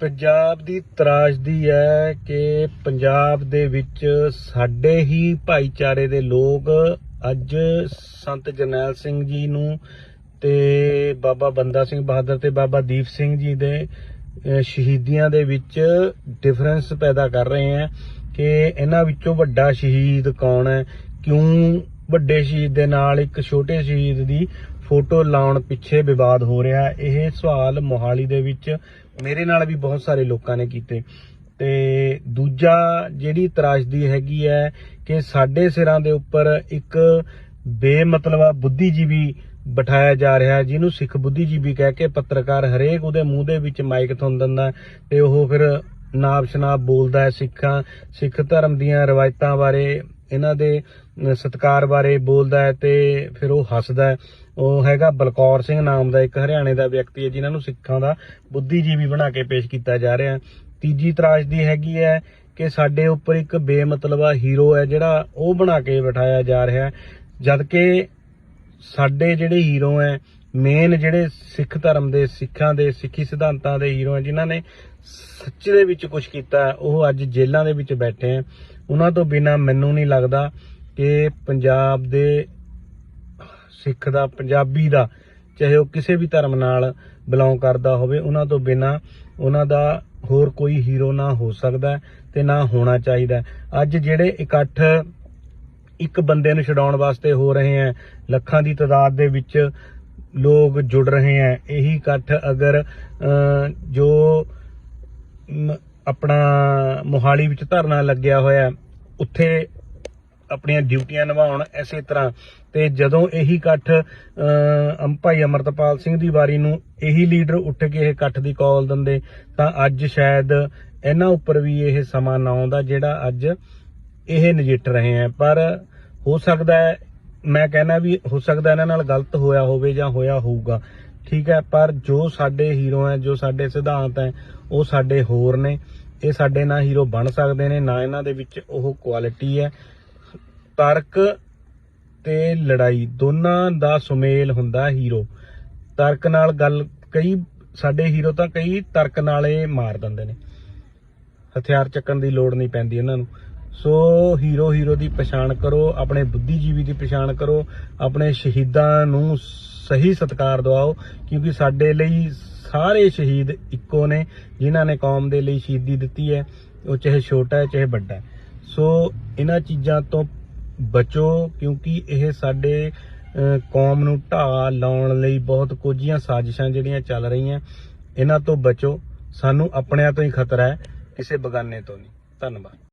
ਪੰਜਾਬ ਦੀ ਤਰਾਸਦੀ ਹੈ ਕਿ ਪੰਜਾਬ ਦੇ ਵਿੱਚ ਸਾਡੇ ਹੀ ਭਾਈਚਾਰੇ ਦੇ ਲੋਕ ਅੱਜ ਸੰਤ ਜਰਨੈਲ ਸਿੰਘ ਜੀ ਨੂੰ ਤੇ ਬਾਬਾ ਬੰਦਾ ਸਿੰਘ ਬਹਾਦਰ ਤੇ ਬਾਬਾ ਦੀਪ ਸਿੰਘ ਜੀ ਦੇ ਸ਼ਹੀਦੀਆਂ ਦੇ ਵਿੱਚ ਡਿਫਰੈਂਸ ਪੈਦਾ ਕਰ ਰਹੇ ਹੈ ਕਿ ਇਹਨਾਂ ਵਿੱਚੋਂ ਵੱਡਾ ਸ਼ਹੀਦ ਕੌਣ ਹੈ? ਕਿਉਂ ਵੱਡੇ ਸ਼ਹੀਦ ਦੇ ਨਾਲ ਇੱਕ ਛੋਟੇ ਸ਼ਹੀਦ ਦੀ ਫੋਟੋ ਲਾਉਣ ਪਿੱਛੇ ਵਿਵਾਦ ਹੋ ਰਿਹਾ ਇਹ ਸਵਾਲ ਮੋਹਾਲੀ ਦੇ ਵਿੱਚ ਮੇਰੇ ਨਾਲ ਵੀ ਬਹੁਤ ਸਾਰੇ ਲੋਕਾਂ ਨੇ ਕੀਤੇ। ਤੇ ਦੂਜਾ ਜਿਹੜੀ ਤਰਾਸਦੀ ਹੈਗੀ ਹੈ ਕਿ ਸਾਡੇ ਸਿਰਾਂ ਦੇ ਉੱਪਰ ਇੱਕ ਬੇਮਤਲਬਾ ਬੁੱਧੀਜੀਵੀ ਬਿਠਾਇਆ ਜਾ ਰਿਹਾ ਜਿਹਨੂੰ ਸਿੱਖ ਬੁੱਧੀਜੀਵੀ ਕਹਿ ਕੇ ਪੱਤਰਕਾਰ ਹਰੇਕ ਉਹਦੇ ਮੂੰਹ ਦੇ ਵਿੱਚ ਮਾਈਕ ਥੁੰਨ ਦਿੰਦਾ ਹੈ ਤੇ ਉਹ ਫਿਰ ਨਾਬ ਸ਼ਨਾਬ ਬੋਲਦਾ ਹੈ ਸਿੱਖਾਂ, ਸਿੱਖ ਧਰਮ ਦੀਆਂ ਰਵਾਇਤਾਂ ਬਾਰੇ ਇਹਨਾਂ ਦੇ ਅਹ, ਸਤਿਕਾਰ ਬਾਰੇ ਬੋਲਦਾ ਹੈ ਤੇ ਫਿਰ ਉਹ ਹੱਸਦਾ ਹੈ। ਉਹ ਹੈਗਾ ਬਲਕੌਰ ਸਿੰਘ ਨਾਮ ਦਾ ਇੱਕ ਹਰਿਆਣੇ ਦਾ ਵਿਅਕਤੀ ਹੈ ਜਿਨ੍ਹਾਂ ਨੂੰ ਸਿੱਖਾਂ ਦਾ ਬੁੱਧੀਜੀਵੀ ਬਣਾ ਕੇ ਪੇਸ਼ ਕੀਤਾ ਜਾ ਰਿਹਾ ਤੀਜੀ ਤੀਜੀ ਤਰਾਸਦੀ ਹੈਗੀ ਹੈ ਕਿ ਸਾਡੇ ਉੱਪਰ ਇੱਕ ਬੇਮਤਲਬਾ ਹੀਰੋ ਹੈ ਜਿਹੜਾ ਉਹ ਬਣਾ ਕੇ ਬਿਠਾਇਆ ਜਾ ਰਿਹਾ ਹੈ। ਜਦ ਕਿ ਸਾਡੇ ਜਿਹੜੇ ਹੀਰੋ ਹੈ ਮੇਨ ਜਿਹੜੇ ਸਿੱਖ ਧਰਮ ਦੇ, ਸਿੱਖਾਂ ਦੇ, ਸਿੱਖੀ ਸਿਧਾਂਤਾਂ ਦੇ ਹੀਰੋ ਹੈ ਜਿਨ੍ਹਾਂ ਨੇ ਸੱਚ ਦੇ ਵਿੱਚ ਕੁਝ ਕੀਤਾ, ਉਹ ਅੱਜ ਜੇਲ੍ਹਾਂ ਦੇ ਵਿੱਚ ਬੈਠੇ ਹੈ ਉਹਨਾਂ ਤੋਂ ਬਿਨਾ ਮੈਨੂੰ ਨਹੀਂ ਲੱਗਦਾ ਕਿ ਪੰਜਾਬ ਦੇ ਸਿੱਖ ਦਾ, ਪੰਜਾਬੀ ਦਾ, ਚਾਹੇ ਉਹ ਕਿਸੇ ਵੀ ਧਰਮ ਨਾਲ ਬਿਲੋਂਗ ਕਰਦਾ ਹੋਵੇ, ਉਹਨਾਂ ਤੋਂ ਬਿਨਾ ਉਹਨਾਂ ਦਾ ਹੋਰ ਕੋਈ ਹੀਰੋ ਨਾ ਹੋ ਸਕਦਾ ਹੈ ਤੇ ਨਾ ਹੋਣਾ ਚਾਹੀਦਾ। ਅੱਜ ਜਿਹੜੇ ਇਕੱਠ ਇੱਕ ਬੰਦੇ ਨੂੰ ਛਡਾਉਣ ਵਾਸਤੇ ਹੋ ਰਹੇ ਹੈ ਲੱਖਾਂ ਦੀ ਤਾਦਾਦ ਦੇ ਵਿੱਚ ਲੋਕ ਜੁੜ ਰਹੇ ਹੈ। ਇਹੀ ਇਕੱਠ ਅਗਰ ਅਹ, ਜੋ ਆਪਣਾ ਮੋਹਾਲੀ ਵਿੱਚ ਧਰਨਾ ਲੱਗਿਆ ਹੋਇਆ ਉੱਥੇ ਆਪਣੀਆਂ ਡਿਊਟੀਆਂ ਨਿਭਾਉਣ ਐਸੇ ਤਰ੍ਹਾਂ। ਤੇ ਜਦੋਂ ਇਹੀ ਇਕੱਠ ਭਾਈ ਅਮਰਤਪਾਲ ਸਿੰਘ ਦੀ ਵਾਰੀ ਨੂੰ ਇਹੀ ਲੀਡਰ ਉੱਠ ਕੇ ਇਹ ਇਕੱਠ ਦੀ ਕਾਲ ਦਿੰਦੇ ਤਾਂ ਅੱਜ ਸ਼ਾਇਦ ਇਹਨਾਂ ਉੱਪਰ ਵੀ ਇਹ ਸਮਾਂ ਨਾ ਆਉਂਦਾ ਜਿਹੜਾ ਅੱਜ ਇਹ ਨਜਿੱਠ ਰਹੇ ਹੈ। ਪਰ ਹੋ ਸਕਦਾ ਹੈ ਮੈਂ ਕਹਿੰਦਾ ਵੀ ਹੋ ਸਕਦਾ ਇਹਨਾਂ ਨਾਲ ਗਲਤ ਹੋਇਆ ਹੋਵੇ ਜਾਂ ਹੋਇਆ ਹੋਊਗਾ, ਠੀਕ ਹੈ, ਪਰ ਜੋ ਸਾਡੇ ਹੀਰੋ ਹੈ, ਜੋ ਸਾਡੇ ਸਿਧਾਂਤ ਹੈ, ਉਹ ਸਾਡੇ ਹੋਰ ਨੇ, ਇਹ ਸਾਡੇ ਨਾ ਹੀਰੋ ਬਣ ਸਕਦੇ ਨੇ, ਨਾ ਇਹਨਾਂ ਦੇ ਵਿੱਚ ਉਹ ਕੁਆਲਿਟੀ ਹੈ। ਤਰਕ ਤੇ ਲੜਾਈ, ਦੋਨਾਂ ਦਾ ਸੁਮੇਲ ਹੁੰਦਾ ਹੀਰੋ। ਤਰਕ ਨਾਲ ਗੱਲ, ਕਈ ਸਾਡੇ ਹੀਰੋ ਤਾਂ ਕਈ ਤਰਕ ਨਾਲ ਇਹ ਮਾਰ ਦਿੰਦੇ ਨੇ। ਹਥਿਆਰ ਚੱਕਣ ਦੀ ਲੋੜ ਨਹੀਂ ਪੈਂਦੀ ਇਹਨਾਂ ਨੂੰ। ਸੋ ਹੀਰੋ ਹੀਰੋ ਦੀ ਪਛਾਣ ਕਰੋ, ਆਪਣੇ ਬੁੱਧੀਜੀਵੀ ਦੀ ਪਛਾਣ ਕਰੋ, ਆਪਣੇ ਸ਼ਹੀਦਾਂ ਨੂੰ ਸਹੀ ਸਤਿਕਾਰ ਦਿਵਾਓ, ਕਿਉਂਕਿ ਸਾਡੇ ਲਈ ਸਾਰੇ ਸ਼ਹੀਦ ਇੱਕੋ ਨੇ, ਜਿਨ੍ਹਾਂ ਨੇ ਕੌਮ ਦੇ ਲਈ ਸ਼ਹੀਦੀ ਦਿੱਤੀ ਹੈ, ਉਹ ਚਾਹੇ ਛੋਟਾ ਹੈ, ਚਾਹੇ ਵੱਡਾ ਹੈ। ਸੋ ਇਹਨਾਂ ਚੀਜ਼ਾਂ ਤੋਂ ਬਚੋ, ਕਿਉਂਕਿ ਇਹ ਸਾਡੇ ਕੌਮ ਨੂੰ ਢਾਹ ਲਾਉਣ ਲਈ ਬਹੁਤ ਕੁਝੀਆਂ ਸਾਜ਼ਿਸ਼ਾਂ ਜਿਹੜੀਆਂ ਚੱਲ ਰਹੀਆਂ। ਇਹਨਾਂ ਤੋਂ ਬਚੋ, ਸਾਨੂੰ ਆਪਣਿਆਂ ਤੋਂ ਹੀ ਖਤਰਾ ਹੈ, ਕਿਸੇ ਬਗਾਨੇ ਤੋਂ ਨਹੀਂ। ਧੰਨਵਾਦ।